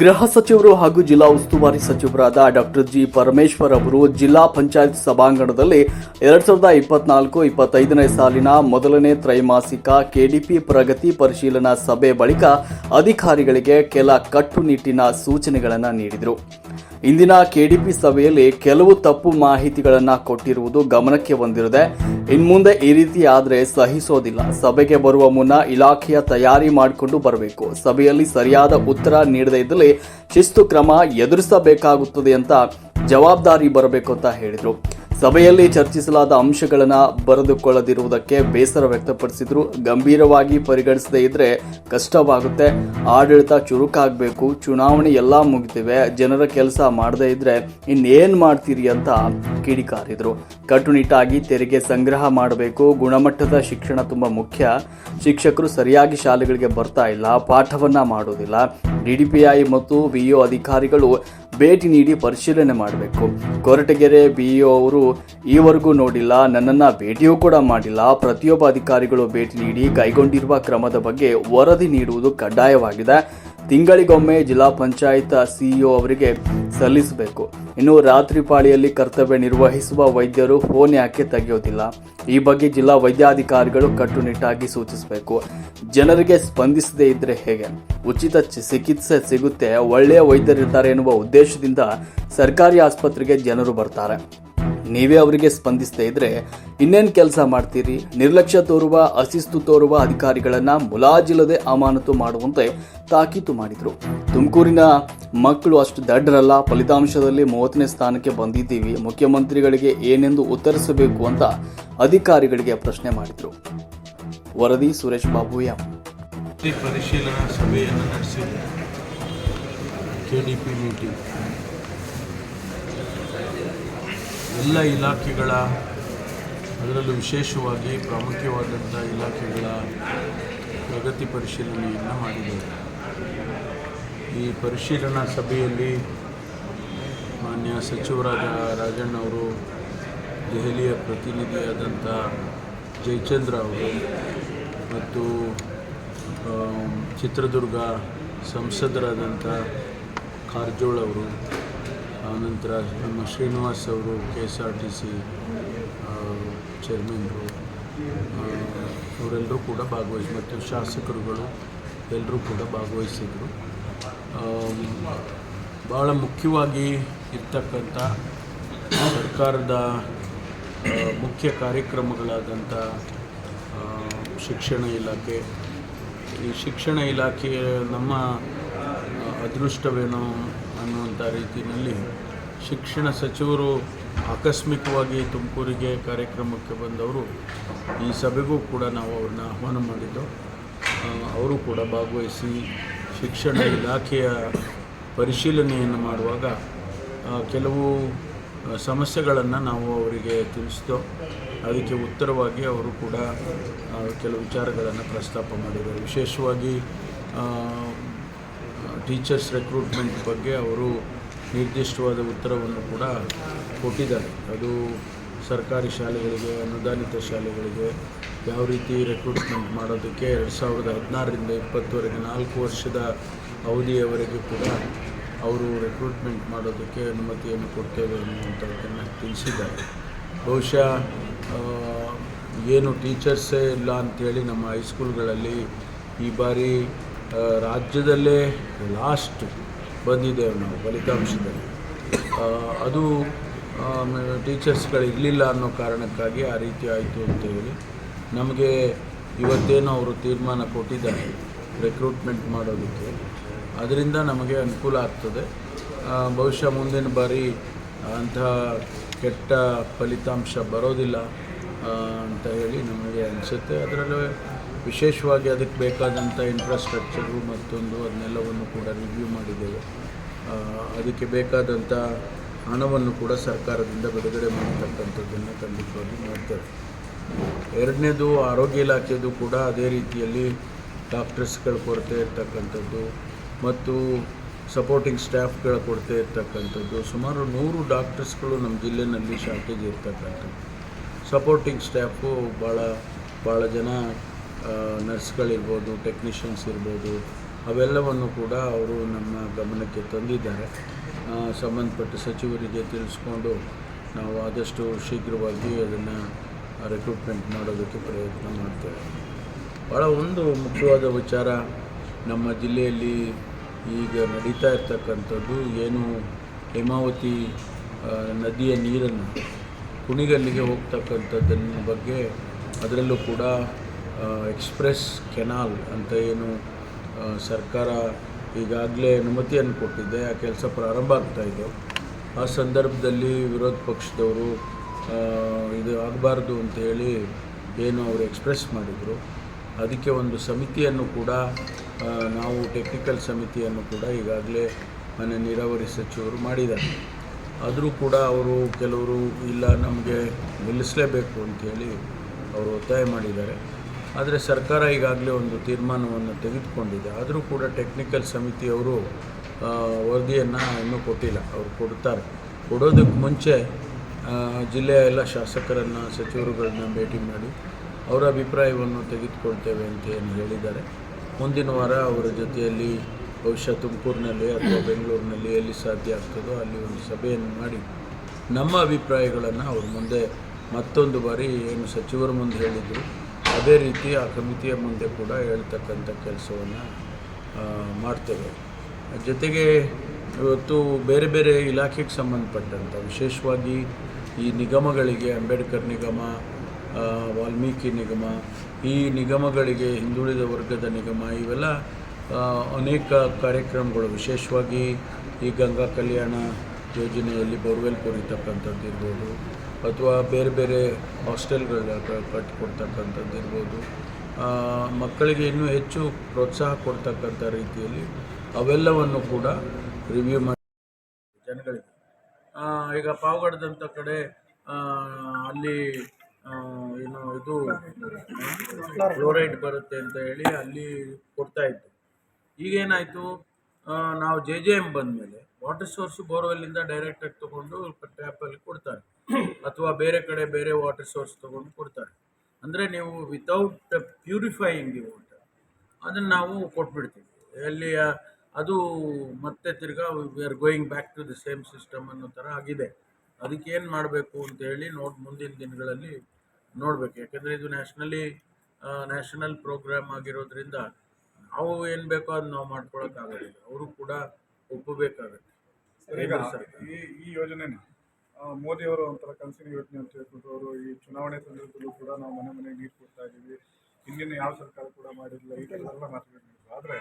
ಗೃಹ ಸಚಿವರು ಹಾಗೂ ಜಿಲ್ಲಾ ಉಸ್ತುವಾರಿ ಸಚಿವರಾದ ಡಾಕ್ಟರ್ ಜಿ ಪರಮೇಶ್ವರ್ ಅವರು ಜಿಲ್ಲಾ ಪಂಚಾಯತ್ ಸಭಾಂಗಣದಲ್ಲಿ ಎರಡ್ ಸಾವಿರದ ಇಪ್ಪತ್ನಾಲ್ಕು ಇಪ್ಪತ್ತೈದನೇ ಸಾಲಿನ ಮೊದಲನೇ ತ್ರೈಮಾಸಿಕ ಕೆಡಿಪಿ ಪ್ರಗತಿ ಪರಿಶೀಲನಾ ಸಭೆ ಬಳಿಕ ಅಧಿಕಾರಿಗಳಿಗೆ ಕೆಲ ಕಟ್ಟುನಿಟ್ಟಿನ ಸೂಚನೆಗಳನ್ನು ನೀಡಿದರು. ಇಂದಿನ ಕೆಡಿಪಿ ಸಭೆಯಲ್ಲಿ ಕೆಲವು ತಪ್ಪು ಮಾಹಿತಿಗಳನ್ನು ಕೊಟ್ಟಿರುವುದು ಗಮನಕ್ಕೆ ಬಂದಿರದೆ ಇನ್ಮುಂದೆ ಈ ರೀತಿ ಆದರೆ ಸಹಿಸೋದಿಲ್ಲ. ಸಭೆಗೆ ಬರುವ ಮುನ್ನ ಇಲಾಖೆಯ ತಯಾರಿ ಮಾಡಿಕೊಂಡು ಬರಬೇಕು. ಸಭೆಯಲ್ಲಿ ಸರಿಯಾದ ಉತ್ತರ ನೀಡದೇ ಇದ್ದಲ್ಲಿ ಶಿಸ್ತು ಕ್ರಮ ಎದುರಿಸಬೇಕಾಗುತ್ತದೆ ಅಂತ ಜವಾಬ್ದಾರಿ ಬರಬೇಕು ಅಂತ ಹೇಳಿದರು. ಸಭೆಯಲ್ಲಿ ಚರ್ಚಿಸಲಾದ ಅಂಶಗಳನ್ನು ಬರೆದುಕೊಳ್ಳದಿರುವುದಕ್ಕೆ ಬೇಸರ ವ್ಯಕ್ತಪಡಿಸಿದ್ರು. ಗಂಭೀರವಾಗಿ ಪರಿಗಣಿಸದೇ ಇದ್ರೆ ಕಷ್ಟವಾಗುತ್ತೆ. ಆಡಳಿತ ಚುರುಕಾಗಬೇಕು. ಚುನಾವಣೆ ಎಲ್ಲ ಮುಗಿದಿವೆ. ಜನರ ಕೆಲಸ ಮಾಡದೇ ಇದ್ರೆ ಇನ್ನೇನ್ ಮಾಡ್ತೀರಿ ಅಂತ ಕಿಡಿಕಾರಿದ್ರು. ಕಟ್ಟುನಿಟ್ಟಾಗಿ ತೆರಿಗೆ ಸಂಗ್ರಹ ಮಾಡಬೇಕು. ಗುಣಮಟ್ಟದ ಶಿಕ್ಷಣ ತುಂಬಾ ಮುಖ್ಯ. ಶಿಕ್ಷಕರು ಸರಿಯಾಗಿ ಶಾಲೆಗಳಿಗೆ ಬರ್ತಾ ಇಲ್ಲ. ಪಾಠವನ್ನ ಮಾಡೋದಿಲ್ಲ. ಡಿಡಿಪಿಐ ಮತ್ತು ವಿಇಒ ಅಧಿಕಾರಿಗಳು ಭೇಟಿ ನೀಡಿ ಪರಿಶೀಲನೆ ಮಾಡಬೇಕು. ಕೊರಟಗೆರೆ ಬಿಇಒ ಅವರು, ಈವರೆಗೂ ನೋಡಿಲ್ಲ, ನನ್ನನ್ನ ಭೇಟಿಯೂ ಕೂಡ ಮಾಡಿಲ್ಲ. ಪ್ರತಿಯೊಬ್ಬ ಅಧಿಕಾರಿಗಳು ಭೇಟಿ ನೀಡಿ ಕೈಗೊಂಡಿರುವ ಕ್ರಮದ ಬಗ್ಗೆ ವರದಿ ನೀಡುವುದು ಕಡ್ಡಾಯವಾಗಿದೆ. ತಿಂಗಳಿಗೊಮ್ಮೆ ಜಿಲ್ಲಾ ಪಂಚಾಯತ್ ಸಿಇಒ ಅವರಿಗೆ ಸಲ್ಲಿಸಬೇಕು. ಇನ್ನು ರಾತ್ರಿ ಪಾಳಿಯಲ್ಲಿ ಕರ್ತವ್ಯ ನಿರ್ವಹಿಸುವ ವೈದ್ಯರು ಫೋನ್ ಯಾಕೆ ತೆಗೆಯೋದಿಲ್ಲ? ಈ ಬಗ್ಗೆ ಜಿಲ್ಲಾ ವೈದ್ಯಾಧಿಕಾರಿಗಳು ಕಟ್ಟುನಿಟ್ಟಾಗಿ ಸೂಚಿಸಬೇಕು. ಜನರಿಗೆ ಸ್ಪಂದಿಸದೇ ಇದ್ರೆ ಹೇಗೆ? ಉಚಿತ ಚಿಕಿತ್ಸೆ ಸಿಗುತ್ತೆ, ಒಳ್ಳೆಯ ವೈದ್ಯರಿರ್ತಾರೆ ಎನ್ನುವ ಉದ್ದೇಶದಿಂದ ಸರ್ಕಾರಿ ಆಸ್ಪತ್ರೆಗೆ ಜನರು ಬರ್ತಾರೆ. ನೀವೇ ಅವರಿಗೆ ಸ್ಪಂದಿಸ್ತಾ ಇದ್ರೆ ಇನ್ನೇನು ಕೆಲಸ ಮಾಡ್ತೀರಿ? ನಿರ್ಲಕ್ಷ್ಯ ತೋರುವ ಅಶಿಸ್ತು ತೋರುವ ಅಧಿಕಾರಿಗಳನ್ನ ಮುಲಾಜಿಲ್ಲದೆ ಅಮಾನತು ಮಾಡುವಂತೆ ತಾಕೀತು ಮಾಡಿದ್ರು. ತುಮಕೂರಿನ ಮಕ್ಕಳು ಅಷ್ಟು ದಡ್ಡರಲ್ಲ, ಫಲಿತಾಂಶದಲ್ಲಿ ಮೂವತ್ತನೇ ಸ್ಥಾನಕ್ಕೆ ಬಂದಿದ್ದೀವಿ. ಮುಖ್ಯಮಂತ್ರಿಗಳಿಗೆ ಏನೆಂದು ಉತ್ತರಿಸಬೇಕು ಅಂತ ಅಧಿಕಾರಿಗಳಿಗೆ ಪ್ರಶ್ನೆ ಮಾಡಿದ್ರು. ವರದಿ ಸುರೇಶ್ ಬಾಬು ಎಂ. ಪರಿಶೀಲನಾ ಸಭೆಯನ್ನು ನಡೆಸಿದೆ ಕೆಡಿಪಿ ಮೀಟಿಂಗ್. ಎಲ್ಲ ಇಲಾಖೆಗಳ, ಅದರಲ್ಲೂ ವಿಶೇಷವಾಗಿ ಪ್ರಾಮುಖ್ಯವಾದಂಥ ಇಲಾಖೆಗಳ ಪ್ರಗತಿ ಪರಿಶೀಲನೆಯನ್ನು ಮಾಡಿದ್ದೇವೆ. ಈ ಪರಿಶೀಲನಾ ಸಭೆಯಲ್ಲಿ ಮಾನ್ಯ ಸಚಿವರಾದ ರಾಜಣ್ಣವರು ದೆಹಲಿಯ ಪ್ರತಿನಿಧಿಯಾದಂಥ ಜಯಚಂದ್ರ ಅವರು ಮತ್ತು ಚಿತ್ರದುರ್ಗ ಸಂಸದರಾದಂಥ ಕಾರ್ಜೋಳ ಅವರು ಆನಂತರ ನಮ್ಮ ಶ್ರೀನಿವಾಸ್ ಅವರು, K S R T C ಚೇರ್ಮನ್ರು ಅವರೆಲ್ಲರೂ ಕೂಡ ಭಾಗವಹಿಸಿ ಮತ್ತು ಶಾಸಕರುಗಳು ಎಲ್ಲರೂ ಕೂಡ ಭಾಗವಹಿಸಿದರು. ಭಾಳ ಮುಖ್ಯವಾಗಿ ಇರ್ತಕ್ಕಂಥ ಸರ್ಕಾರದ ಮುಖ್ಯ ಕಾರ್ಯಕ್ರಮಗಳಾದಂಥ ಶಿಕ್ಷಣ ಇಲಾಖೆ. ಈ ಶಿಕ್ಷಣ ಇಲಾಖೆ ನಮ್ಮ ಅದೃಷ್ಟವೇನೋ? ಅನ್ನುವಂಥ ರೀತಿಯಲ್ಲಿ ಶಿಕ್ಷಣ ಸಚಿವರು ಆಕಸ್ಮಿಕವಾಗಿ ತುಮಕೂರಿಗೆ ಕಾರ್ಯಕ್ರಮಕ್ಕೆ ಬಂದವರು ಈ ಸಭೆಗೂ ಕೂಡ ನಾವು ಅವ್ರನ್ನ ಆಹ್ವಾನ ಮಾಡಿದ್ದು. ಅವರು ಕೂಡ ಭಾಗವಹಿಸಿ ಶಿಕ್ಷಣ ಇಲಾಖೆಯ ಪರಿಶೀಲನೆಯನ್ನು ಮಾಡುವಾಗ ಕೆಲವು ಸಮಸ್ಯೆಗಳನ್ನು ನಾವು ಅವರಿಗೆ ತಿಳಿಸಿದೋ, ಅದಕ್ಕೆ ಉತ್ತರವಾಗಿ ಅವರು ಕೂಡ ಕೆಲವು ವಿಚಾರಗಳನ್ನು ಪ್ರಸ್ತಾಪ ಮಾಡಿದರು ವಿಶೇಷವಾಗಿ ಟೀಚರ್ಸ್ ರೆಕ್ರೂಟ್ಮೆಂಟ್ ಬಗ್ಗೆ ಅವರು ನಿರ್ದಿಷ್ಟವಾದ ಉತ್ತರವನ್ನು ಕೂಡ ಕೊಟ್ಟಿದ್ದಾರೆ. ಅದು ಸರ್ಕಾರಿ ಶಾಲೆಗಳಿಗೆ, ಅನುದಾನಿತ ಶಾಲೆಗಳಿಗೆ ಯಾವ ರೀತಿ ರೆಕ್ರೂಟ್ಮೆಂಟ್ ಮಾಡೋದಕ್ಕೆ ಎರಡು ಸಾವಿರದ ಹದಿನಾರರಿಂದ ಇಪ್ಪತ್ತುವರೆಗೆ ನಾಲ್ಕು ವರ್ಷದ ಅವಧಿಯವರೆಗೆ ಕೂಡ ಅವರು ರೆಕ್ರೂಟ್ಮೆಂಟ್ ಮಾಡೋದಕ್ಕೆ ಅನುಮತಿಯನ್ನು ಕೊಡ್ತೇವೆ ಅನ್ನುವಂಥದ್ದನ್ನು ತಿಳಿಸಿದ್ದಾರೆ. ಬಹುಶಃ ಏನು ಟೀಚರ್ಸೇ ಇಲ್ಲ ಅಂಥೇಳಿ ನಮ್ಮ ಹೈಸ್ಕೂಲ್ಗಳಲ್ಲಿ ಈ ಬಾರಿ ರಾಜ್ಯದಲ್ಲೇ ಲಾಸ್ಟ್ ಬಂದಿದ್ದೇವೆ ನಾವು ಫಲಿತಾಂಶದಲ್ಲಿ. ಅದು ಟೀಚರ್ಸ್ಗಳು ಇರಲಿಲ್ಲ ಅನ್ನೋ ಕಾರಣಕ್ಕಾಗಿ ಆ ರೀತಿ ಆಯಿತು ಅಂತ ಹೇಳಿ ನಮಗೆ ಇವತ್ತೇನು ಅವರು ತೀರ್ಮಾನ ಕೊಟ್ಟಿದ್ದಾರೆ ರೆಕ್ರೂಟ್ಮೆಂಟ್ ಮಾಡೋದಕ್ಕೆ. ಅದರಿಂದ ನಮಗೆ ಅನುಕೂಲ ಆಗ್ತದೆ. ಬಹುಶಃ ಮುಂದಿನ ಬಾರಿ ಅಂತಹ ಕೆಟ್ಟ ಫಲಿತಾಂಶ ಬರೋದಿಲ್ಲ ಅಂತ ಹೇಳಿ ನಮಗೆ ಅನಿಸುತ್ತೆ. ಅದರಲ್ಲೂ ವಿಶೇಷವಾಗಿ ಅದಕ್ಕೆ ಬೇಕಾದಂಥ ಇನ್ಫ್ರಾಸ್ಟ್ರಕ್ಚರು ಮತ್ತೊಂದು ಅದನ್ನೆಲ್ಲವನ್ನು ಕೂಡ ರಿವ್ಯೂ ಮಾಡಿದ್ದೇವೆ. ಅದಕ್ಕೆ ಬೇಕಾದಂಥ ಹಣವನ್ನು ಕೂಡ ಸರ್ಕಾರದಿಂದ ಬಿಡುಗಡೆ ಮಾಡತಕ್ಕಂಥದ್ದನ್ನು ಖಂಡಿತವಾಗಿ ಮಾಡ್ತೇವೆ. ಎರಡನೇದು ಆರೋಗ್ಯ ಇಲಾಖೆದು ಕೂಡ ಅದೇ ರೀತಿಯಲ್ಲಿ ಡಾಕ್ಟರ್ಸ್ಗಳ ಕೊರತೆ ಇರ್ತಕ್ಕಂಥದ್ದು ಮತ್ತು ಸಪೋರ್ಟಿಂಗ್ ಸ್ಟಾಫ್ಗಳ ಕೊರತೆ ಇರ್ತಕ್ಕಂಥದ್ದು. ಸುಮಾರು ನೂರು ಡಾಕ್ಟರ್ಸ್ಗಳು ನಮ್ಮ ಜಿಲ್ಲೆಯಲ್ಲಿ ಶಾರ್ಟೇಜ್ ಇರ್ತಕ್ಕಂಥದ್ದು. ಸಪೋರ್ಟಿಂಗ್ ಸ್ಟಾಫು ಭಾಳ ಭಾಳ ಜನ ನರ್ಸ್ಗಳಿರ್ಬೋದು ಟೆಕ್ನಿಷಿಯನ್ಸ್ ಇರ್ಬೋದು, ಅವೆಲ್ಲವನ್ನು ಕೂಡ ಅವರು ನಮ್ಮ ಗಮನಕ್ಕೆ ತಂದಿದ್ದಾರೆ. ಸಂಬಂಧಪಟ್ಟ ಸಚಿವರಿಗೆ ತಿಳಿಸ್ಕೊಂಡು ನಾವು ಆದಷ್ಟು ಶೀಘ್ರವಾಗಿ ಅದನ್ನು ರೆಕ್ರೂಟ್ಮೆಂಟ್ ಮಾಡೋದಕ್ಕೆ ಪ್ರಯತ್ನ ಮಾಡ್ತೇವೆ. ಭಾಳ ಒಂದು ಮುಖ್ಯವಾದ ವಿಚಾರ ನಮ್ಮ ಜಿಲ್ಲೆಯಲ್ಲಿ ಈಗ ನಡೀತಾ ಇರ್ತಕ್ಕಂಥದ್ದು ಏನು ಹೇಮಾವತಿ ನದಿಯ ನೀರನ್ನು ಕುಣಿಗಲ್ಲಿಗೆ ಹೋಗ್ತಕ್ಕಂಥದ್ದನ್ನ ಬಗ್ಗೆ ಅದರಲ್ಲೂ ಕೂಡ ಎಕ್ಸ್ಪ್ರೆಸ್ ಕೆನಾಲ್ ಅಂತ ಏನು ಸರ್ಕಾರ ಈಗಾಗಲೇ ಅನುಮತಿಯನ್ನು ಕೊಟ್ಟಿದೆ, ಆ ಕೆಲಸ ಪ್ರಾರಂಭ ಆಗ್ತಾ ಇದೆ. ಆ ಸಂದರ್ಭದಲ್ಲಿ ವಿರೋಧ ಪಕ್ಷದವರು ಇದು ಆಗಬಾರ್ದು ಅಂತ ಹೇಳಿ ಏನು ಅವರು ಎಕ್ಸ್ಪ್ರೆಸ್ ಮಾಡಿದರು. ಅದಕ್ಕೆ ಒಂದು ಸಮಿತಿಯನ್ನು ಕೂಡ ನಾವು ಟೆಕ್ನಿಕಲ್ ಸಮಿತಿಯನ್ನು ಕೂಡ ಈಗಾಗಲೇ ಮನೆ ನೀರಾವರಿ ಸಚಿವರು ಮಾಡಿದ್ದಾರೆ. ಆದರೂ ಕೂಡ ಅವರು ಕೆಲವರು, ಇಲ್ಲ, ನಮಗೆ ನಿಲ್ಲಿಸಲೇಬೇಕು ಅಂತೇಳಿ ಅವರು ಒತ್ತಾಯ ಮಾಡಿದ್ದಾರೆ. ಆದರೆ ಸರ್ಕಾರ ಈಗಾಗಲೇ ಒಂದು ತೀರ್ಮಾನವನ್ನು ತೆಗೆದುಕೊಂಡಿದೆ. ಆದರೂ ಕೂಡ ಟೆಕ್ನಿಕಲ್ ಸಮಿತಿಯವರು ವರದಿಯನ್ನು ಇನ್ನೂ ಕೊಟ್ಟಿಲ್ಲ. ಅವರು ಕೊಡ್ತಾರೆ. ಕೊಡೋದಕ್ಕೆ ಮುಂಚೆ ಜಿಲ್ಲೆಯ ಎಲ್ಲ ಶಾಸಕರನ್ನು, ಸಚಿವರುಗಳನ್ನ ಭೇಟಿ ಮಾಡಿ ಅವರ ಅಭಿಪ್ರಾಯವನ್ನು ತೆಗೆದುಕೊಳ್ತೇವೆ ಅಂತ ಏನು ಹೇಳಿದ್ದಾರೆ. ಮುಂದಿನ ವಾರ ಅವರ ಜೊತೆಯಲ್ಲಿ ಬಹುಶಃ ತುಮಕೂರಿನಲ್ಲಿ ಅಥವಾ ಬೆಂಗಳೂರಿನಲ್ಲಿ ಎಲ್ಲಿ ಸಾಧ್ಯ ಆಗ್ತದೋ ಅಲ್ಲಿ ಒಂದು ಸಭೆಯನ್ನು ಮಾಡಿ ನಮ್ಮ ಅಭಿಪ್ರಾಯಗಳನ್ನು ಅವ್ರ ಮುಂದೆ ಮತ್ತೊಂದು ಬಾರಿ ಏನು ಸಚಿವರ ಮುಂದೆ ಹೇಳಿದರು. ಅದೇ ರೀತಿ ಆ ಕಮಿಟಿಯ ಮುಂದೆ ಕೂಡ ಹೇಳ್ತಕ್ಕಂಥ ಕೆಲಸವನ್ನು ಮಾಡ್ತೇವೆ. ಜೊತೆಗೆ ಇವತ್ತು ಬೇರೆ ಬೇರೆ ಇಲಾಖೆಗೆ ಸಂಬಂಧಪಟ್ಟಂಥ, ವಿಶೇಷವಾಗಿ ಈ ನಿಗಮಗಳಿಗೆ, ಅಂಬೇಡ್ಕರ್ ನಿಗಮ ವಾಲ್ಮೀಕಿ ನಿಗಮ, ಈ ನಿಗಮಗಳಿಗೆ ಹಿಂದುಳಿದ ವರ್ಗದ ನಿಗಮ, ಇವೆಲ್ಲ ಅನೇಕ ಕಾರ್ಯಕ್ರಮಗಳು, ವಿಶೇಷವಾಗಿ ಈ ಗಂಗಾ ಕಲ್ಯಾಣ ಯೋಜನೆಯಲ್ಲಿ ಬೋರ್ವೆಲ್ ಕೊರಿತಕ್ಕಂಥದ್ದು ಇರ್ಬೋದು, ಅಥವಾ ಬೇರೆ ಬೇರೆ ಹಾಸ್ಟೆಲ್ಗಳ ಕಟ್ಟಿಕೊಡ್ತಕ್ಕಂಥದ್ದು ಇರ್ಬೋದು. ಮಕ್ಕಳಿಗೆ ಇನ್ನೂ ಹೆಚ್ಚು ಪ್ರೋತ್ಸಾಹ ಕೊಡ್ತಕ್ಕಂಥ ರೀತಿಯಲ್ಲಿ ಅವೆಲ್ಲವನ್ನು ಕೂಡ ರಿವ್ಯೂ ಮಾಡಿ ಜನಗಳಿಗೆ. ಈಗ ಪಾವಗಡದಂಥ ಕಡೆ ಅಲ್ಲಿ ಏನು ಇದು ಫ್ಲೋರೈಡ್ ಬರುತ್ತೆ ಅಂತ ಹೇಳಿ ಅಲ್ಲಿ ಕೊಡ್ತಾ ಇತ್ತು ಈಗೇನಾಯಿತು? ನಾವು ಜೆ ಜೆ ಎಂ ಬಂದಮೇಲೆ ವಾಟರ್ ಸೋರ್ಸು ಬೋರ್ವೆಲ್ಲಿಂದ ಡೈರೆಕ್ಟಾಗಿ ತೊಗೊಂಡು ಟ್ಯಾಪಲ್ಲಿ ಕೊಡ್ತಾರೆ. ಅಥವಾ ಬೇರೆ ಕಡೆ ಬೇರೆ ವಾಟರ್ ಸೋರ್ಸ್ ತೊಗೊಂಡು ಕೊಡ್ತಾರೆ. ಅಂದರೆ ನೀವು ವಿತೌಟ್ ಪ್ಯೂರಿಫೈಯಿಂಗ್ ವಾಟರ್ ಅದನ್ನು ನಾವು ಕೊಟ್ಬಿಡ್ತೀವಿ. ಅಲ್ಲಿ ಅದು ಮತ್ತೆ ತಿರ್ಗಾ we are going back to the same system ಅನ್ನೋ ಥರ ಆಗಿದೆ. ಅದಕ್ಕೆ ಏನು ಮಾಡಬೇಕು ಅಂತ ಹೇಳಿ ನೋಡಿ, ಮುಂದಿನ ದಿನಗಳಲ್ಲಿ ನೋಡಬೇಕು. ಯಾಕೆಂದರೆ ಇದು ನ್ಯಾಷನಲಿ ನ್ಯಾಷನಲ್ ಪ್ರೋಗ್ರಾಮ್ ಆಗಿರೋದ್ರಿಂದ ನಾವು ಏನು ಬೇಕೋ ಅದು ನಾವು ಮಾಡ್ಕೊಳಕ್ಕಾಗೋದಿಲ್ಲ ಅವರು ಕೂಡ ಒಪ್ಪಬೇಕಾಗತ್ತೆ. ಈಗ. ಈ ಈ ಯೋಜನೆನ ಮೋದಿ ಮೋದಿಯವರು ಒಂಥರ ಕನಸಿನ ಯೋಜನೆ ಅಂತ ಹೇಳ್ಬಿಟ್ಟು ಅವರು ಈ ಚುನಾವಣೆ ಸಂದರ್ಭದಲ್ಲೂ ಕೂಡ ನಾವು ಮನೆ ಮನೆಗೆ ನೀರು ಕೊಡ್ತಾ ಇದ್ದೀವಿ ಹಿಂದಿನ ಯಾವ ಸರ್ಕಾರ ಕೂಡ ಮಾಡಿರಲಿಲ್ಲ ಈ ಥರ ಎಲ್ಲ ಮಾತುಗಳು. ಆದರೆ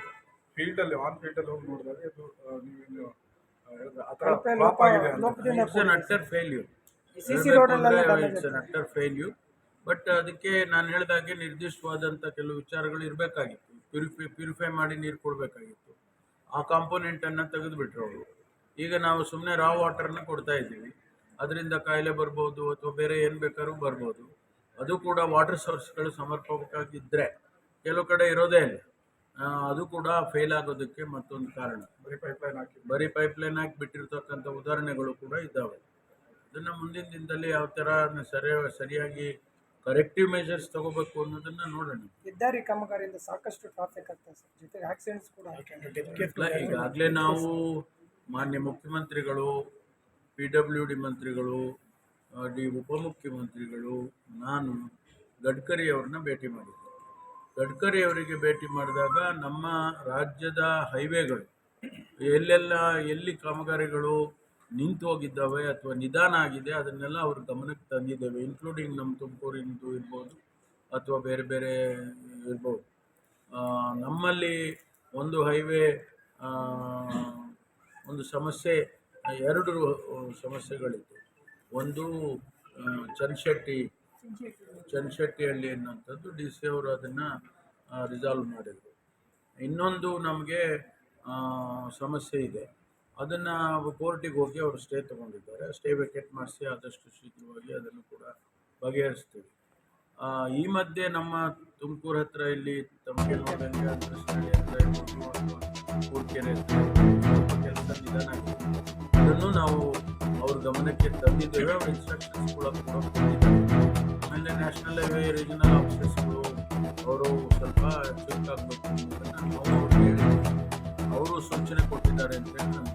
ಫೀಲ್ಡಲ್ಲಿ ಆನ್ ಫೀಲ್ಡಲ್ಲಿ ಹೋಗಿ ನೋಡಿದಾಗ ಇದು ನೀವೇನು ಆ, ಹೇಳಿದ್ರೆ ಆ ಥರ ಫ್ಲಾಪ್ ಆಗಿದೆ ಅಂತ. It's an utter failure it's an utter failure but ಅದಕ್ಕೆ ನಾನು ಹೇಳಿದಾಗೆ ನಿರ್ದಿಷ್ಟವಾದಂಥ ಕೆಲವು ವಿಚಾರಗಳು ಇರಬೇಕಾಗಿತ್ತು. ಪ್ಯೂರಿಫೈ ಪ್ಯೂರಿಫೈ ಮಾಡಿ ನೀರು ಕೊಡಬೇಕಾಗಿತ್ತು. ಆ ಕಾಂಪೋನೆಂಟನ್ನು ತೆಗೆದುಬಿಟ್ರು ಅವರು. ಈಗ ನಾವು ಸುಮ್ಮನೆ ರಾ ವಾಟರ್ನ ಕೊಡ್ತಾ ಇದ್ದೀವಿ. ಅದರಿಂದ ಕಾಯಿಲೆ ಬರ್ಬೋದು ಅಥವಾ ಬೇರೆ ಏನು ಬೇಕಾದ್ರೂ ಬರ್ಬೋದು. ಅದು ಕೂಡ ವಾಟರ್ ಸೋರ್ಸ್ಗಳು ಸಮರ್ಪಕವಾಗಿದ್ದರೆ ಕೆಲವು ಕಡೆ ಇರೋದೇ ಇಲ್ಲ. ಅದು ಕೂಡ ಫೇಲ್ ಆಗೋದಕ್ಕೆ ಮತ್ತೊಂದು ಕಾರಣ. ಬರೀ ಪೈಪ್ಲೈನ್ ಹಾಕಿ. ಬರೀ ಪೈಪ್ಲೈನ್ ಹಾಕಿ ಬಿಟ್ಟಿರ್ತಕ್ಕಂಥ ಉದಾಹರಣೆಗಳು ಕೂಡ ಇದ್ದಾವೆ. ಅದನ್ನು ಮುಂದಿನ ದಿನದಲ್ಲಿ ಯಾವ ಥರ ಸರಿ ಸರಿಯಾಗಿ ಕರೆಕ್ಟಿವ್ ಮೆಷರ್ಸ್ ತಗೋಬೇಕು ಅನ್ನೋದನ್ನ ನೋಡೋಣ. ಹೆದ್ದಾರಿ ಕಾಮಗಾರಿಯಿಂದ ಸಾಕಷ್ಟು ಟ್ರಾಫಿಕ್ ಆಗ್ತದೆ ಸರ್. ಜೊತೆಗೆ ಆಕ್ಸಿಡೆಂಟ್ಸ್ ಕೂಡ ಇಲ್ಲ, ಈಗಾಗಲೇ ನಾವು ಮಾನ್ಯ ಮುಖ್ಯಮಂತ್ರಿಗಳು ಪಿ ಡಬ್ಲ್ಯೂ ಡಿ ಮಂತ್ರಿಗಳು ಆ, ಡಿ ಉಪಮುಖ್ಯಮಂತ್ರಿಗಳು ನಾನು ಗಡ್ಕರಿ ಅವ್ರನ್ನ ಭೇಟಿ ಮಾಡಿದ್ದೆ. ಗಡ್ಕರಿ ಅವರಿಗೆ ಭೇಟಿ ಮಾಡಿದಾಗ ನಮ್ಮ ರಾಜ್ಯದ ಹೈವೇಗಳು ಎಲ್ಲೆಲ್ಲ ಎಲ್ಲಿ ಕಾಮಗಾರಿಗಳು ನಿಂತು ಹೋಗಿದ್ದಾವೆ ಅಥವಾ ನಿಧಾನ ಆಗಿದೆ, ಅದನ್ನೆಲ್ಲ ಅವ್ರ ಗಮನಕ್ಕೆ ತಂದಿದ್ದೇವೆ ಇನ್ಕ್ಲೂಡಿಂಗ್ ನಮ್ಮ ತುಮಕೂರಿಂದು ಇರ್ಬೋದು ಅಥವಾ ಬೇರೆ ಬೇರೆ ಇರ್ಬೋದು. ನಮ್ಮಲ್ಲಿ ಒಂದು ಹೈವೇ ಒಂದು ಸಮಸ್ಯೆ, ಎರಡು ಸಮಸ್ಯೆಗಳಿತ್ತು. ಒಂದು ಚನ್ಶೆಟ್ಟಿ ಚನ್ಶೆಟ್ಟಿ ಚನ್ನಶೆಟ್ಟಿಹಳ್ಳಿ ಅನ್ನೋಂಥದ್ದು ಡಿ ಸಿ ಅವರು ಅದನ್ನು ರಿಸಾಲ್ವ್ ಮಾಡಿದರು. ಇನ್ನೊಂದು ನಮಗೆ ಸಮಸ್ಯೆ ಇದೆ. ಅದನ್ನು ಕೋರ್ಟಿಗೆ ಹೋಗಿ ಅವರು ಸ್ಟೇ ತೊಗೊಂಡಿದ್ದಾರೆ. ಸ್ಟೇ ವೆಕೆಟ್ ಮಾಡಿಸಿ ಆದಷ್ಟು ಶೀಘ್ರವಾಗಿ ಅದನ್ನು ಕೂಡ ಬಗೆಹರಿಸ್ತೀವಿ. ಈ ಮಧ್ಯೆ ನಮ್ಮ ತುಮಕೂರು ಹತ್ರ ಇಲ್ಲಿ ತಮಗೆ ನೋಡಂಗೆ ಹತ್ರ ಕೂರ್ಕೆರೆ ಕೆಲಸ ನಿಧಾನ ಅದನ್ನು ನಾವು ಅವ್ರ ಗಮನಕ್ಕೆ ತಂದಿದ್ದೇವೆ. ಅವ್ರ ಇನ್ಸ್ಟ್ರಕ್ಷನ್ಸ್ ಕೂಡ ಆಮೇಲೆ ನ್ಯಾಷನಲ್ ಹೈವೇ ರೀಜನಲ್ ಆಫೀಸರ್ಸ್ಗಳು ಅವರು ಸ್ವಲ್ಪ ಚುರುಕಾಗಬೇಕು ಅನ್ನೋದನ್ನು ನಾವು ಅವ್ರಿಗೆ ಸೂಚನೆ ಕೊಟ್ಟಿದ್ದಾರೆ ಅಂತ ಹೇಳಿ ನಾನು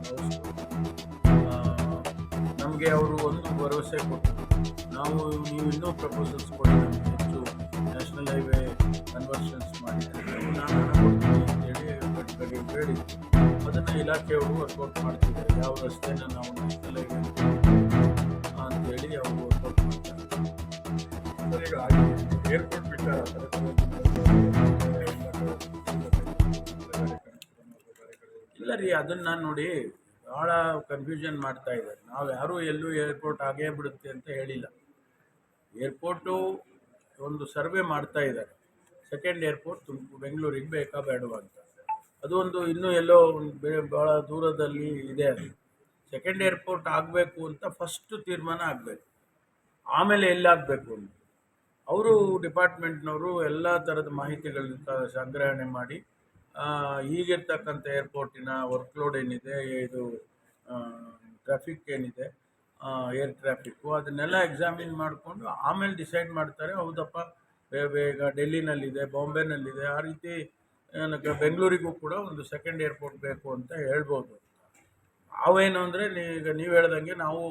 ನಮಗೆ ಅವರು ಒಂದು ಭರವಸೆ ಕೊಟ್ಟರು ನಾವು, ನೀವು ಇನ್ನೂ ಪ್ರಪೋಸಲ್ಸ್ ಕೊಡಿ ಹೆಚ್ಚು ನ್ಯಾಷನಲ್ ಹೈವೇ ಕನ್ವರ್ಷನ್ಸ್ ಮಾಡಿದ್ದಾರೆ ನಾನು ಕೊಡ್ತೀನಿ ಅಂತೇಳಿ ಅದನ್ನು ಇಲಾಖೆಯವರು ವರ್ಕೌಟ್ ಮಾಡ್ತಿದ್ದಾರೆ. ಯಾವ ರಸ್ತೆನ ನಾವು ನ್ಯಾಷನಲ್ ಹೈವೇ ಅಂತೇಳಿ ಅವರು ವರ್ಕೌಟ್ ಮಾಡ್ತಾರೆ. ಈಗ ಏರ್ಪೋರ್ಟ್ ಬಿಟ್ಟಾರ? ರೀ ಅದನ್ನು ನೋಡಿ ಭಾಳ ಕನ್ಫ್ಯೂಷನ್ ಮಾಡ್ತಾ ಇದ್ದಾರೆ. ನಾವು ಯಾರೂ ಎಲ್ಲೂ ಏರ್ಪೋರ್ಟ್ ಆಗೇ ಬಿಡುತ್ತೆ ಅಂತ ಹೇಳಿಲ್ಲ. ಏರ್ಪೋರ್ಟು ಒಂದು ಸರ್ವೆ ಮಾಡ್ತಾ ಇದ್ದಾರೆ. ಸೆಕೆಂಡ್ ಏರ್ಪೋರ್ಟ್ ತುಮಕೂರು ಬೆಂಗಳೂರಿಗೆ ಬೇಕಾ ಬೇಡವಾ ಅಂತ. ಅದು ಒಂದು ಇನ್ನೂ ಎಲ್ಲೋ ಒಂದು ಬೇ ಭಾಳ ದೂರದಲ್ಲಿ ಇದೆ ಅದು. ಸೆಕೆಂಡ್ ಏರ್ಪೋರ್ಟ್ ಆಗಬೇಕು ಅಂತ ಫಸ್ಟು ತೀರ್ಮಾನ ಆಗಬೇಕು. ಆಮೇಲೆ ಎಲ್ಲಾಗಬೇಕು ಅಂತ. ಅವರು ಡಿಪಾರ್ಟ್ಮೆಂಟ್ನವರು ಎಲ್ಲ ಥರದ ಮಾಹಿತಿಗಳನ್ನ ಸಂಗ್ರಹಣೆ ಮಾಡಿ ಈಗಿರ್ತಕ್ಕಂಥ ಏರ್ಪೋರ್ಟಿನ ವರ್ಕ್ಲೋಡ್ ಏನಿದೆ, ಇದು ಟ್ರಾಫಿಕ್ ಏನಿದೆ ಏರ್ ಟ್ರಾಫಿಕ್ಕು ಅದನ್ನೆಲ್ಲ ಎಕ್ಸಾಮಿನ್ ಮಾಡಿಕೊಂಡು ಆಮೇಲೆ ಡಿಸೈಡ್ ಮಾಡ್ತಾರೆ, ಹೌದಪ್ಪ ಬೇಗ ಡೆಲ್ಲಿನಲ್ಲಿದೆ, ಬಾಂಬೆನಲ್ಲಿದೆ, ಆ ರೀತಿ ಏನಕ್ಕೆ ಬೆಂಗಳೂರಿಗೂ ಕೂಡ ಒಂದು ಸೆಕೆಂಡ್ ಏರ್ಪೋರ್ಟ್ ಬೇಕು ಅಂತ ಹೇಳ್ಬೋದು. ನಾವೇನು ಅಂದರೆ ಈಗ ನೀವು ಹೇಳ್ದಂಗೆ ನಾವು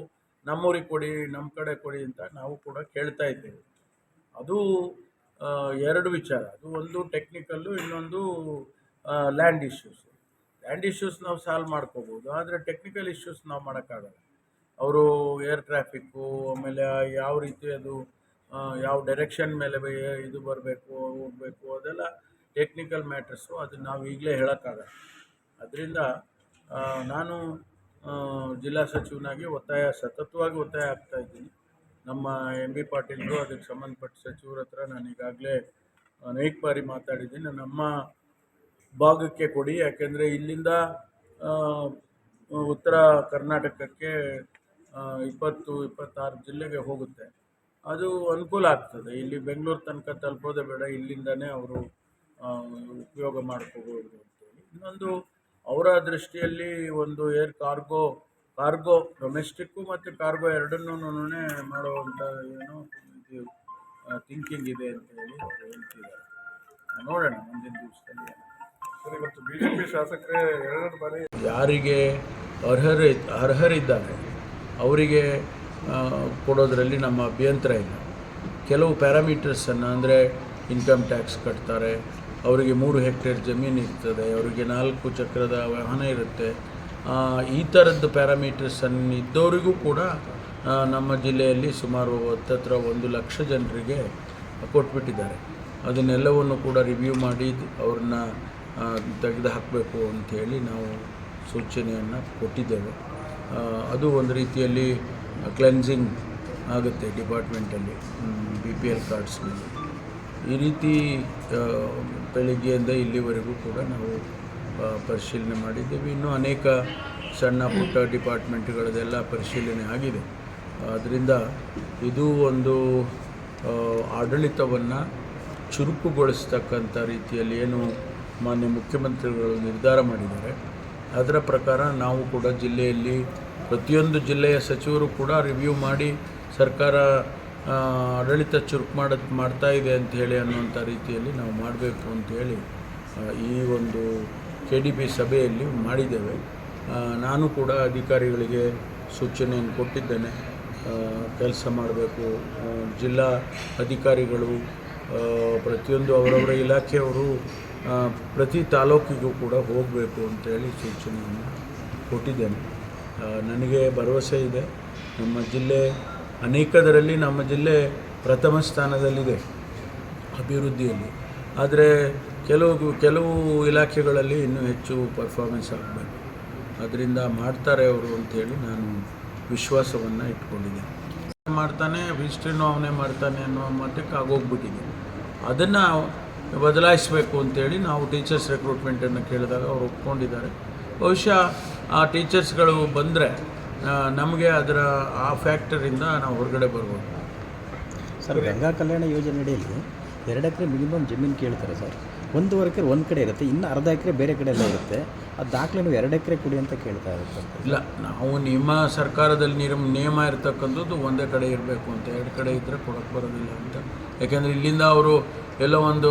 ನಮ್ಮೂರಿಗೆ ಕೊಡಿ ನಮ್ಮ ಕಡೆ ಕೊಡಿ ಅಂತ ನಾವು ಕೂಡ ಕೇಳ್ತಾ ಇದ್ದೇವೆ. ಅದು ಎರಡು ವಿಚಾರ. ಅದು ಒಂದು ಟೆಕ್ನಿಕಲ್ಲು ಇನ್ನೊಂದು ಲ್ಯಾಂಡ್ ಇಶ್ಯೂಸ್ ಲ್ಯಾಂಡ್ ಇಶ್ಯೂಸ್ ನಾವು ಸಾಲ್ವ್ ಮಾಡ್ಕೋಬೋದು, ಆದರೆ ಟೆಕ್ನಿಕಲ್ ಇಶ್ಯೂಸ್ ನಾವು ಮಾಡೋಕ್ಕಾಗಲ್ಲ. ಅವರು ಏರ್ ಟ್ರಾಫಿಕ್ಕು ಆಮೇಲೆ ಯಾವ ರೀತಿ ಅದು ಯಾವ ಡೈರೆಕ್ಷನ್ ಮೇಲೆ ಇದು ಬರಬೇಕು, ಹೋಗಬೇಕು, ಅದೆಲ್ಲ ಟೆಕ್ನಿಕಲ್ ಮ್ಯಾಟ್ರಸ್ಸು ಅದನ್ನು ನಾವು ಈಗಲೇ ಹೇಳೋಕ್ಕಾಗಲ್ಲ. ಅದರಿಂದ ನಾನು ಜಿಲ್ಲಾ ಸಚಿವನಾಗಿ ಒತ್ತಾಯ, ಸತತವಾಗಿ ಒತ್ತಾಯ ಆಗ್ತಾ ಇದ್ದೀನಿ. ನಮ್ಮ ಎಂ ಬಿ ಪಾಟೀಲ್ರು, ಅದಕ್ಕೆ ಸಂಬಂಧಪಟ್ಟ ಸಚಿವರ ಹತ್ರ ನಾನು ಈಗಾಗಲೇ ಅನೇಕ ಬಾರಿ ಮಾತಾಡಿದ್ದೀನಿ. ನಮ್ಮ ಭಾಗಕ್ಕೆ ಕೊಡಿ. ಯಾಕೆಂದರೆ ಇಲ್ಲಿಂದ ಉತ್ತರ ಕರ್ನಾಟಕಕ್ಕೆ ಇಪ್ಪತ್ತು, ಇಪ್ಪತ್ತಾರು ಜಿಲ್ಲೆಗೆ ಹೋಗುತ್ತೆ. ಅದು ಅನುಕೂಲ ಆಗ್ತದೆ. ಇಲ್ಲಿ ಬೆಂಗಳೂರು ತನಕ ತಲುಪೋದೇ ಬೇಡ. ಇಲ್ಲಿಂದನೇ ಅವರು ಉಪಯೋಗ ಮಾಡ್ಕೋಬೋದು ಅಂತೇಳಿ. ಇನ್ನೊಂದು, ಅವರ ದೃಷ್ಟಿಯಲ್ಲಿ ಒಂದು ಏರ್ ಕಾರ್ಗೋ ಕಾರ್ಗೋ, ಡೊಮೆಸ್ಟಿಕ್ಕು ಮತ್ತು ಕಾರ್ಗೋ ಎರಡನ್ನೂ ಮಾಡುವಂಥ ಏನು ಥಿಂಕಿಂಗ್ ಇದೆ ಅಂತ ಹೇಳಿ ಹೇಳ್ತಿದ್ದಾರೆ. ನೋಡೋಣ ಮುಂದಿನ ದಿವಸದಲ್ಲಿ. ಇವತ್ತು ಯಾರಿಗೆ ಅರ್ಹರಿ ಅರ್ಹರಿದ್ದಾರೆ, ಅವರಿಗೆ ಕೊಡೋದರಲ್ಲಿ ನಮ್ಮ ಅಭ್ಯಂತರ ಇಲ್ಲ. ಕೆಲವು ಪ್ಯಾರಾಮೀಟರ್ಸನ್ನು ಅಂದರೆ ಇನ್ಕಮ್ ಟ್ಯಾಕ್ಸ್ ಕಟ್ತಾರೆ, ಅವರಿಗೆ ಮೂರು ಹೆಕ್ಟೇರ್ ಜಮೀನು ಇರ್ತದೆ, ಅವರಿಗೆ ನಾಲ್ಕು ಚಕ್ರದ ವಾಹನ ಇರುತ್ತೆ. ಈ ಥರದ್ದು ಪ್ಯಾರಾಮೀಟರ್ಸನ್ನು ಇದ್ದವರಿಗೂ ಕೂಡ ನಮ್ಮ ಜಿಲ್ಲೆಯಲ್ಲಿ ಸುಮಾರು ಹತ್ತತ್ರ ಒಂದು ಲಕ್ಷ ಜನರಿಗೆ ಕೊಟ್ಬಿಟ್ಟಿದ್ದಾರೆ. ಅದನ್ನೆಲ್ಲವನ್ನು ಕೂಡ ರಿವ್ಯೂ ಮಾಡಿ, ಅವ್ರನ್ನ ತೆಗೆದು ಹಾಕಬೇಕು ಅಂಥೇಳಿ ನಾವು ಸೂಚನೆಯನ್ನು ಕೊಟ್ಟಿದ್ದೇವೆ. ಅದು ಒಂದು ರೀತಿಯಲ್ಲಿ ಕ್ಲೆನ್ಸಿಂಗ್ ಆಗುತ್ತೆ ಡಿಪಾರ್ಟ್ಮೆಂಟಲ್ಲಿ ಬಿ ಪಿ ಎಲ್ ಕಾರ್ಡ್ಸ್ನಲ್ಲಿ. ಈ ರೀತಿ ಬೆಳಿಗ್ಗೆಯಿಂದ ಇಲ್ಲಿವರೆಗೂ ಕೂಡ ನಾವು ಪರಿಶೀಲನೆ ಮಾಡಿದ್ದೇವೆ. ಇನ್ನೂ ಅನೇಕ ಸಣ್ಣ ಪುಟ್ಟ ಡಿಪಾರ್ಟ್ಮೆಂಟ್ಗಳದೆಲ್ಲ ಪರಿಶೀಲನೆ ಆಗಿದೆ. ಆದ್ದರಿಂದ ಇದು ಒಂದು ಆಡಳಿತವನ್ನು ಚುರುಕುಗೊಳಿಸ್ತಕ್ಕಂಥ ರೀತಿಯಲ್ಲಿ ಏನು ಮಾನ್ಯ ಮುಖ್ಯಮಂತ್ರಿಗಳು ನಿರ್ಧಾರ ಮಾಡಿದ್ದಾರೆ. ಅದರ ಪ್ರಕಾರ ನಾವು ಕೂಡ ಜಿಲ್ಲೆಯಲ್ಲಿ ಪ್ರತಿಯೊಂದು ಜಿಲ್ಲೆಯ ಸಚಿವರು ಕೂಡ ರಿವ್ಯೂ ಮಾಡಿ ಸರ್ಕಾರ ಆಡಳಿತ ಚುರುಕು ಮಾಡ ಮಾಡ್ತಾ ಇದೆ ಅಂತ ಹೇಳಿ ಅನ್ನುವಂಥ ರೀತಿಯಲ್ಲಿ ನಾವು ಮಾಡಬೇಕು ಅಂತೇಳಿ ಆ, ಈ ಒಂದು ಕೆ ಡಿ ಪಿ ಸಭೆಯಲ್ಲಿ ಮಾಡಿದ್ದೇವೆ. ನಾನು ಕೂಡ ಅಧಿಕಾರಿಗಳಿಗೆ ಸೂಚನೆಯನ್ನು ಕೊಟ್ಟಿದ್ದೇನೆ. ಕೆಲಸ ಮಾಡಬೇಕು. ಜಿಲ್ಲಾ ಅಧಿಕಾರಿಗಳು ಪ್ರತಿಯೊಂದು ಅವರವರ ಇಲಾಖೆಯವರು ಪ್ರತಿ ತಾಲೂಕಿಗೂ ಕೂಡ ಹೋಗಬೇಕು ಅಂತೇಳಿ ಸೂಚನೆಯನ್ನು ಕೊಟ್ಟಿದ್ದೇನೆ. ನನಗೆ ಭರವಸೆ ಇದೆ. ನಮ್ಮ ಜಿಲ್ಲೆ, ಅನೇಕದರಲ್ಲಿ ನಮ್ಮ ಜಿಲ್ಲೆ ಪ್ರಥಮ ಸ್ಥಾನದಲ್ಲಿದೆ ಅಭಿವೃದ್ಧಿಯಲ್ಲಿ. ಆದರೆ ಕೆಲವು ಕೆಲವು ಇಲಾಖೆಗಳಲ್ಲಿ ಇನ್ನೂ ಹೆಚ್ಚು ಪರ್ಫಾರ್ಮೆನ್ಸ್ ಆಗಬೇಕು. ಅದರಿಂದ ಮಾಡ್ತಾರೆ ಅವರು ಅಂಥೇಳಿ ನಾನು ವಿಶ್ವಾಸವನ್ನು ಇಟ್ಕೊಂಡಿದ್ದೇನೆ. ಮಾಡ್ತಾನೆ ಹಿಸ್ಟ್ರಿನೂ ಅವನೇ ಮಾಡ್ತಾನೆ ಅನ್ನೋ ಮಟ್ಟಕ್ಕೆ ಆಗೋಗ್ಬಿಟ್ಟಿದೆ. ಅದನ್ನು ಬದಲಾಯಿಸಬೇಕು ಅಂತೇಳಿ ನಾವು ಟೀಚರ್ಸ್ ರೆಕ್ರೂಟ್ಮೆಂಟನ್ನು ಕೇಳಿದಾಗ ಅವರು ಒಪ್ಕೊಂಡಿದ್ದಾರೆ. ಬಹುಶಃ ಆ ಟೀಚರ್ಸ್ಗಳು ಬಂದರೆ ನಮಗೆ ಅದರ ಆ ಫ್ಯಾಕ್ಟರಿಂದ ನಾವು ಹೊರಗಡೆ ಬರ್ಬೋದು. ಸರ್ ಗಂಗಾ ಕಲ್ಯಾಣ ಯೋಜನೆ ಅಡಿಯಲ್ಲಿ ಎರಡು ಎಕರೆ ಮಿನಿಮಮ್ ಜಮೀನು ಕೇಳ್ತಾರೆ ಸರ್. ಒಂದೂವರೆ ಎಕರೆ ಒಂದು ಕಡೆ ಇರುತ್ತೆ ಇನ್ನು ಅರ್ಧ ಎಕರೆ ಬೇರೆ ಕಡೆ ಎಲ್ಲ ಇರುತ್ತೆ. ಆ ದಾಖಲೆ ನೀವು ಎರಡು ಎಕರೆ ಕೊಡಿ ಅಂತ ಕೇಳ್ತಾ ಇರುತ್ತೆ ಇಲ್ಲ ನಾವು ನಿಮ್ಮ ಸರ್ಕಾರದಲ್ಲಿ ನಿಮ್ಮ ನಿಯಮ ಇರತಕ್ಕಂಥದ್ದು ಒಂದೇ ಕಡೆ ಇರಬೇಕು ಅಂತ ಎರಡು ಕಡೆ ಇದ್ದರೆ ಕೊಡಕ್ಕೆ ಬರೋದಿಲ್ಲ ಅಂತ. ಯಾಕೆಂದರೆ ಇಲ್ಲಿಂದ ಅವರು ಎಲ್ಲೋ ಒಂದು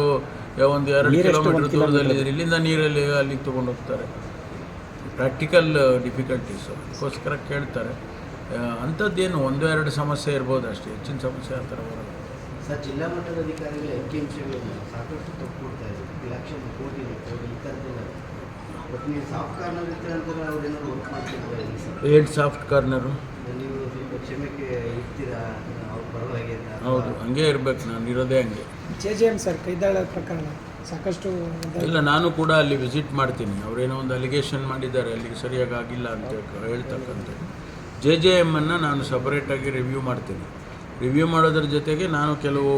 ಒಂದು ಎರಡು ಕಿಲೋಮೀಟರ್ ದೂರದಲ್ಲಿ ಇದ್ರೆ ಇಲ್ಲಿಂದ ನೀರಲ್ಲಿ ಅಲ್ಲಿಗೆ ತೊಗೊಂಡು ಹೋಗ್ತಾರೆ. ಪ್ರಾಕ್ಟಿಕಲ್ ಡಿಫಿಕಲ್ಟೀಸು ಅದಕ್ಕೋಸ್ಕರ ಕೇಳ್ತಾರೆ. ಅಂಥದ್ದೇನು ಒಂದು ಎರಡು ಸಮಸ್ಯೆ ಇರ್ಬೋದು ಅಷ್ಟೇ. ಹೆಚ್ಚಿನ ಸಮಸ್ಯೆ ಆ ಥರ ಬರೋದು ಸರ್ ಜಿಲ್ಲಾ ಮಟ್ಟದ ಅಧಿಕಾರಿಗಳು ಕೆ ಸಾಕಷ್ಟು ತಪ್ಪು ಕೊಡ್ತಾ ಇದ್ದಾರೆ. ಲಕ್ಷ ಕೋಟಿ ರೂಪಾಯಿ ಈ ಥರದ್ದೆಲ್ಲ ಬಟ್ ನೀವು ಸಾಫ್ಟ್ ಕಾರ್ನರ್ ಇರ್ತೀರ ಅಂತಾರೆ ಅವ್ರು ಏನಾದ್ರು ವರ್ಕ್ ಮಾಡ್ತಿದ್ದಾರೆ ಏನು ಸಾಫ್ಟ್ ಕಾರ್ನರು ನೀವು ಸ್ವಲ್ಪ ಕ್ಷಮೆಗೆ ಇರ್ತೀರಾ ಅವ್ರ ಪರವಾಗಿ ಅಂತ? ಹೌದು ಹಂಗೆ ಇರ್ಬೇಕು. ನಾನು ಇರೋದೇ ಹಂಗೆ. J J M sir Kaidala ಪ್ರಕರಣ ಸಾಕಷ್ಟು ಇಲ್ಲ, ನಾನು ಕೂಡ ಅಲ್ಲಿ ವಿಸಿಟ್ ಮಾಡ್ತೀನಿ. ಅವರೇನೋ ಒಂದು ಅಲಿಗೇಷನ್ ಮಾಡಿದ್ದಾರೆ ಅಲ್ಲಿಗೆ ಸರಿಯಾಗಿ ಆಗಿಲ್ಲ ಅಂತ ಹೇಳ್ತಕ್ಕಂಥ ಜೆ ಜೆ ಎಮ್ಮನ್ನು ನಾನು ಸಪರೇಟಾಗಿ ರಿವ್ಯೂ ಮಾಡ್ತೀನಿ. ರಿವ್ಯೂ ಮಾಡೋದ್ರ ಜೊತೆಗೆ ನಾನು ಕೆಲವು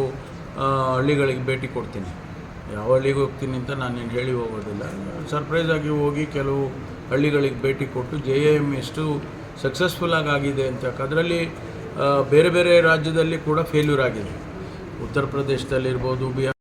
ಹಳ್ಳಿಗಳಿಗೆ ಭೇಟಿ ಕೊಡ್ತೀನಿ. ಯಾವ ಹಳ್ಳಿಗೆ ಹೋಗ್ತೀನಿ ಅಂತ ನಾನು ನಾನೇನು ಹೇಳಿ ಹೋಗೋದಿಲ್ಲ. ಸರ್ಪ್ರೈಸ್ ಆಗಿ ಹೋಗಿ ಕೆಲವು ಹಳ್ಳಿಗಳಿಗೆ ಭೇಟಿ ಕೊಟ್ಟು ಜೆ ಎ ಎಂ ಎಷ್ಟು ಸಕ್ಸಸ್ಫುಲ್ಲಾಗಿ ಆಗಿದೆ ಅಂತ ಅದರಲ್ಲಿ ಬೇರೆ ಬೇರೆ ರಾಜ್ಯದಲ್ಲಿ ಕೂಡ ಫೇಲ್ಯೂರ್ ಆಗಿದೆ. ಉತ್ತರ ಪ್ರದೇಶದಲ್ಲಿರ್ಬೋದು ಬಿಹಾರ್